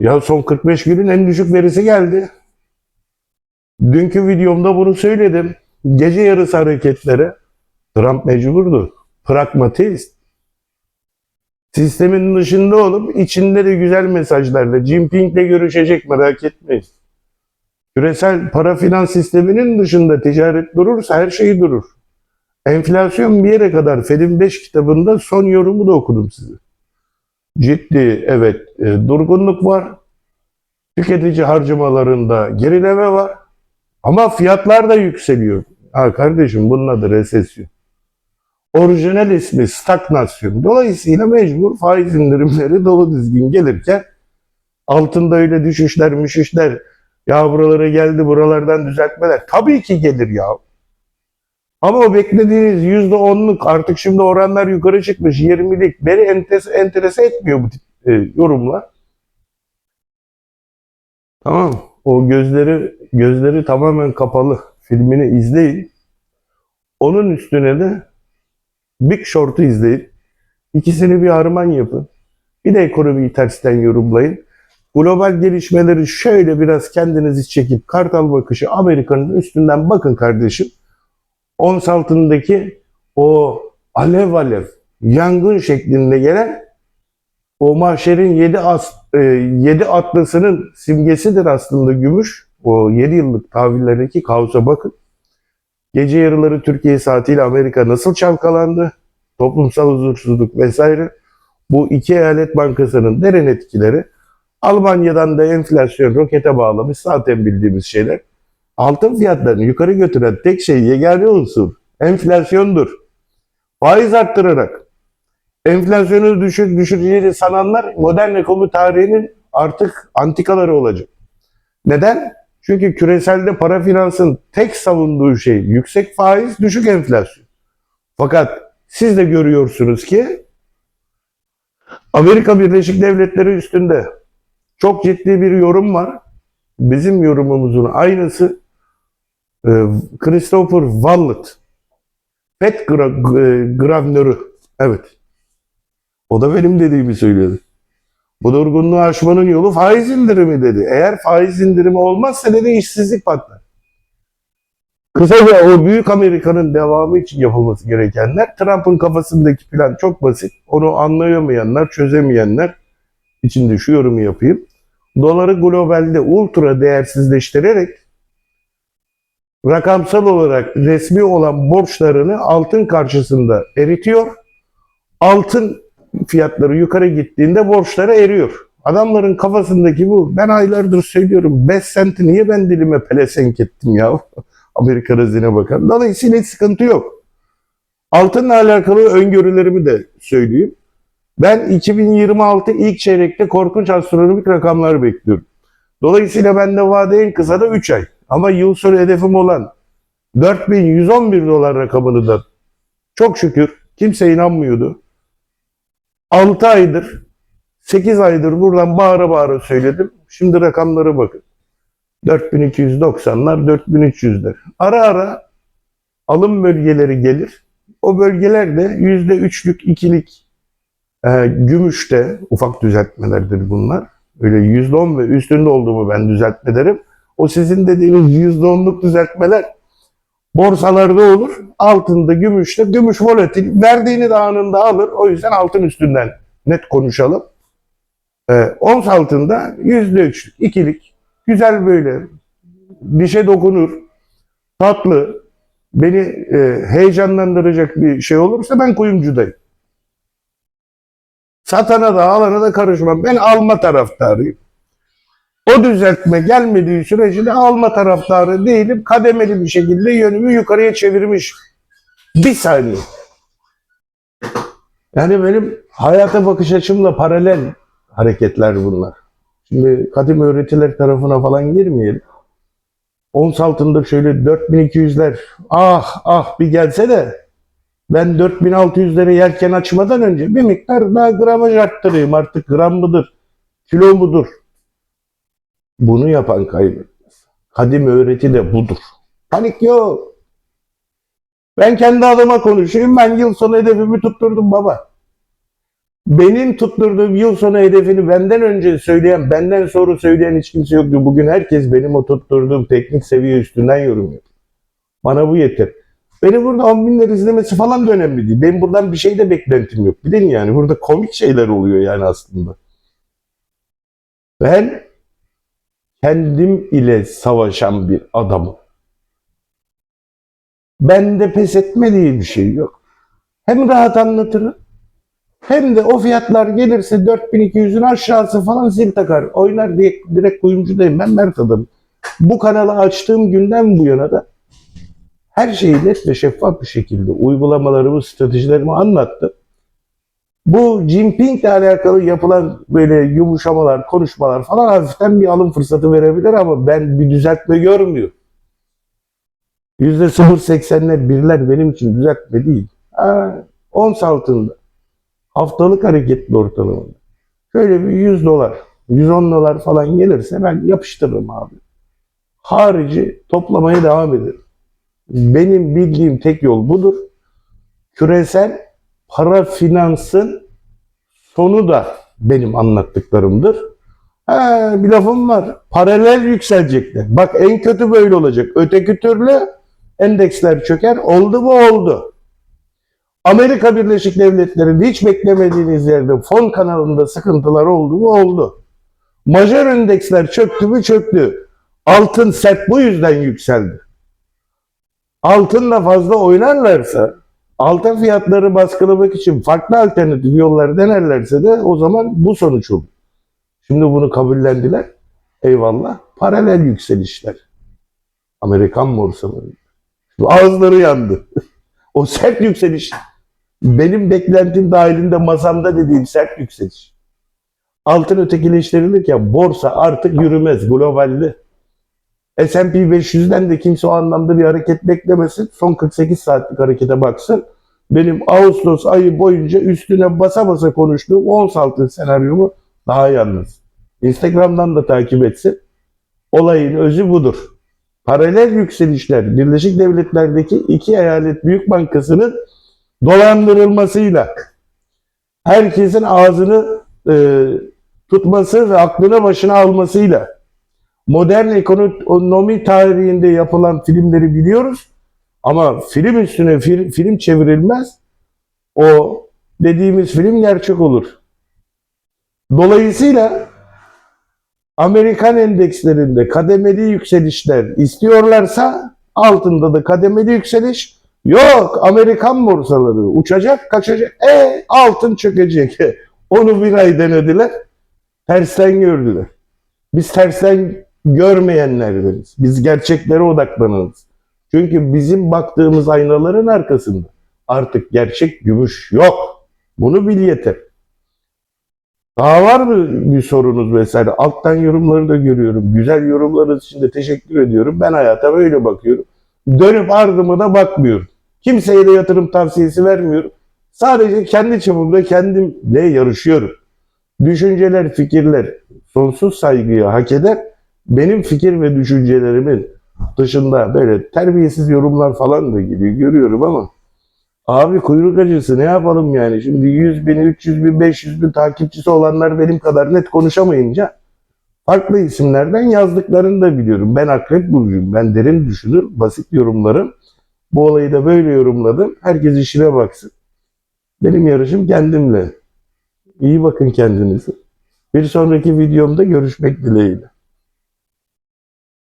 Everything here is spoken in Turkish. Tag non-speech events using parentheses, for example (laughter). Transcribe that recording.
Ya son 45 günün en düşük verisi geldi. Dünkü videomda bunu söyledim. Gece yarısı hareketleri Trump mecburdu. Pragmatist. Sistemin dışında olup içinde de güzel mesajlarla Jinping'le görüşecek merak etmeyin. Küresel para finans sisteminin dışında ticaret durursa her şey durur. Enflasyon bir yere kadar Fed'in 5 kitabında son yorumu da okudum size. Ciddi evet e, durgunluk var. Tüketici harcamalarında gerileme var. Ama fiyatlar da yükseliyor. Ha kardeşim bunun adı resesyon. Orijinal ismi stagnasyon. Dolayısıyla mecbur faiz indirimleri (laughs) dolu dizgin gelirken altında öyle düşüşler müşüşler ya buralara geldi buralardan düzeltmeler. Tabii ki gelir ya. Ama o beklediğiniz yüzde onluk artık şimdi oranlar yukarı çıkmış 20'lik beni enterese, enterese etmiyor bu tip e, yorumlar. Tamam. O gözleri gözleri tamamen kapalı filmini izleyin. Onun üstüne de Big Short'u izleyin. İkisini bir harman yapın. Bir de ekonomiyi tersten yorumlayın. Global gelişmeleri şöyle biraz kendinizi çekip kartal bakışı Amerika'nın üstünden bakın kardeşim. Ons altındaki o alev alev yangın şeklinde gelen o mahşerin yedi, as, e, yedi atlısının simgesidir aslında gümüş. O 7 yıllık tahvillerdeki kaosa bakın. Gece yarıları Türkiye saatiyle Amerika nasıl çalkalandı? Toplumsal huzursuzluk vesaire. Bu iki eyalet bankasının derin etkileri. Almanya'dan da enflasyon rokete bağlamış zaten bildiğimiz şeyler. Altın fiyatlarını yukarı götüren tek şey yegane unsur enflasyondur. Faiz arttırarak enflasyonu düşür, düşüreceğini sananlar modern ekonomi tarihinin artık antikaları olacak. Neden? Çünkü küreselde para finansın tek savunduğu şey yüksek faiz, düşük enflasyon. Fakat siz de görüyorsunuz ki Amerika Birleşik Devletleri üstünde çok ciddi bir yorum var. Bizim yorumumuzun aynısı Christopher Wallet. FED gra- e, gravnörü. Evet. O da benim dediğimi söylüyordu. Bu durgunluğu aşmanın yolu faiz indirimi dedi. Eğer faiz indirimi olmazsa dedi işsizlik patlar. Kısaca o büyük Amerika'nın devamı için yapılması gerekenler Trump'ın kafasındaki plan çok basit. Onu anlayamayanlar, çözemeyenler için yorumu yapayım. Doları globalde ultra değersizleştirerek rakamsal olarak resmi olan borçlarını altın karşısında eritiyor. Altın fiyatları yukarı gittiğinde borçları eriyor. Adamların kafasındaki bu. Ben aylardır söylüyorum 5 senti niye ben dilime pelesenk ettim ya? (laughs) Amerika Hazine Bakanı. Dolayısıyla hiç sıkıntı yok. Altınla alakalı öngörülerimi de söyleyeyim. Ben 2026 ilk çeyrekte korkunç astronomik rakamlar bekliyorum. Dolayısıyla ben de vade en kısa da 3 ay. Ama yıl sonu hedefim olan 4111 dolar rakamını da çok şükür kimse inanmıyordu. 6 aydır, 8 aydır buradan bağıra bağıra söyledim. Şimdi rakamlara bakın. 4290'lar, 4300'ler. Ara ara alım bölgeleri gelir. O bölgelerde %3'lük, 2'lik e, gümüşte ufak düzeltmelerdir bunlar. Öyle %10 ve üstünde olduğumu ben düzeltme derim. O sizin dediğiniz %10'luk düzeltmeler borsalarda olur. Altında, gümüşte. Gümüş volatil. Verdiğini de anında alır. O yüzden altın üstünden net konuşalım. Ee, ons altında %3'lük, ikilik. Güzel böyle. Dişe dokunur. Tatlı. Beni e, heyecanlandıracak bir şey olursa ben kuyumcudayım. Satana da alana da karışmam. Ben alma taraftarıyım. O düzeltme gelmediği sürece de alma taraftarı değilim. Kademeli bir şekilde yönümü yukarıya çevirmiş. Bir saniye. Yani benim hayata bakış açımla paralel hareketler bunlar. Şimdi kadim öğretiler tarafına falan girmeyelim. Ons altında şöyle 4200'ler ah ah bir gelse de ben 4600'lere yelken açmadan önce bir miktar daha gramaj arttırayım. Artık gram mıdır, kilo mudur? Bunu yapan kaybetmez. Kadim öğreti de budur. Panik yok. Ben kendi adıma konuşayım. Ben yıl sonu hedefimi tutturdum baba. Benim tutturduğum yıl sonu hedefini benden önce söyleyen, benden sonra söyleyen hiç kimse yoktu. Bugün herkes benim o tutturduğum teknik seviye üstünden yorum. Bana bu yeter. Beni burada 10 binler izlemesi falan da önemli değil. Benim buradan bir şey de beklentim yok. Bilin yani burada komik şeyler oluyor yani aslında. Ben kendim ile savaşan bir adamım. Bende pes etme diye bir şey yok. Hem rahat anlatırım hem de o fiyatlar gelirse 4200'ün aşağısı falan zil takar. Oynar diye direkt kuyumcudayım. Ben Mert adamım. Bu kanalı açtığım günden bu yana da her şeyi net ve şeffaf bir şekilde uygulamalarımı, stratejilerimi anlattım. Bu Jinping ile alakalı yapılan böyle yumuşamalar, konuşmalar falan hafiften bir alım fırsatı verebilir ama ben bir düzeltme görmüyorum. %0.80'ler birler benim için düzeltme değil. Ha, ons altında. Haftalık hareketli ortalamada. Şöyle bir 100 dolar, 110 dolar falan gelirse ben yapıştırırım abi. Harici toplamaya devam ederim. Benim bildiğim tek yol budur. Küresel para finansın sonu da benim anlattıklarımdır. Ha, bir lafım var. Paralel yükselecekler. Bak en kötü böyle olacak. Öteki türlü endeksler çöker. Oldu mu oldu. Amerika Birleşik Devletleri'nde hiç beklemediğiniz yerde fon kanalında sıkıntılar oldu mu oldu. Majör endeksler çöktü mü çöktü. Altın sert bu yüzden yükseldi. Altınla fazla oynarlarsa altın fiyatları baskılamak için farklı alternatif yolları denerlerse de o zaman bu sonuç olur. Şimdi bunu kabullendiler. Eyvallah. Paralel yükselişler. Amerikan borsaları. Ağızları yandı. (laughs) o sert yükseliş benim beklentim dahilinde masamda dediğim sert yükseliş. Altın ötekileştirilirken borsa artık yürümez globalde. S&P 500'den de kimse o anlamda bir hareket beklemesin. Son 48 saatlik harekete baksın. Benim Ağustos ayı boyunca üstüne basa basa konuştuğum 10 altın senaryomu daha yalnız. Instagram'dan da takip etsin. Olayın özü budur. Paralel yükselişler Birleşik Devletler'deki iki eyalet büyük bankasının dolandırılmasıyla herkesin ağzını e, tutması ve aklını başına almasıyla modern ekonomi tarihinde yapılan filmleri biliyoruz. Ama film üstüne fil- film çevrilmez. O dediğimiz film gerçek olur. Dolayısıyla Amerikan endekslerinde kademeli yükselişler istiyorlarsa altında da kademeli yükseliş yok. Amerikan borsaları uçacak, kaçacak. E altın çökecek. (laughs) Onu bir ay denediler. Tersten gördüler. Biz tersten görmeyenlerdeniz. Biz gerçeklere odaklanırız. Çünkü bizim baktığımız aynaların arkasında artık gerçek gümüş yok. Bunu bil yeter. Daha var mı bir sorunuz vesaire? Alttan yorumları da görüyorum. Güzel yorumlarınız için de teşekkür ediyorum. Ben hayata böyle bakıyorum. Dönüp ardımı da bakmıyorum. Kimseye de yatırım tavsiyesi vermiyorum. Sadece kendi çapımda kendimle yarışıyorum. Düşünceler, fikirler sonsuz saygıyı hak eder. Benim fikir ve düşüncelerimin dışında böyle terbiyesiz yorumlar falan da geliyor. Görüyorum ama Abi kuyruk acısı ne yapalım yani? Şimdi 100 bin, 300 bin, 500 bin takipçisi olanlar benim kadar net konuşamayınca farklı isimlerden yazdıklarını da biliyorum. Ben akrep burcuyum. Ben derin düşünür, basit yorumlarım. Bu olayı da böyle yorumladım. Herkes işine baksın. Benim yarışım kendimle. İyi bakın kendinize. Bir sonraki videomda görüşmek dileğiyle.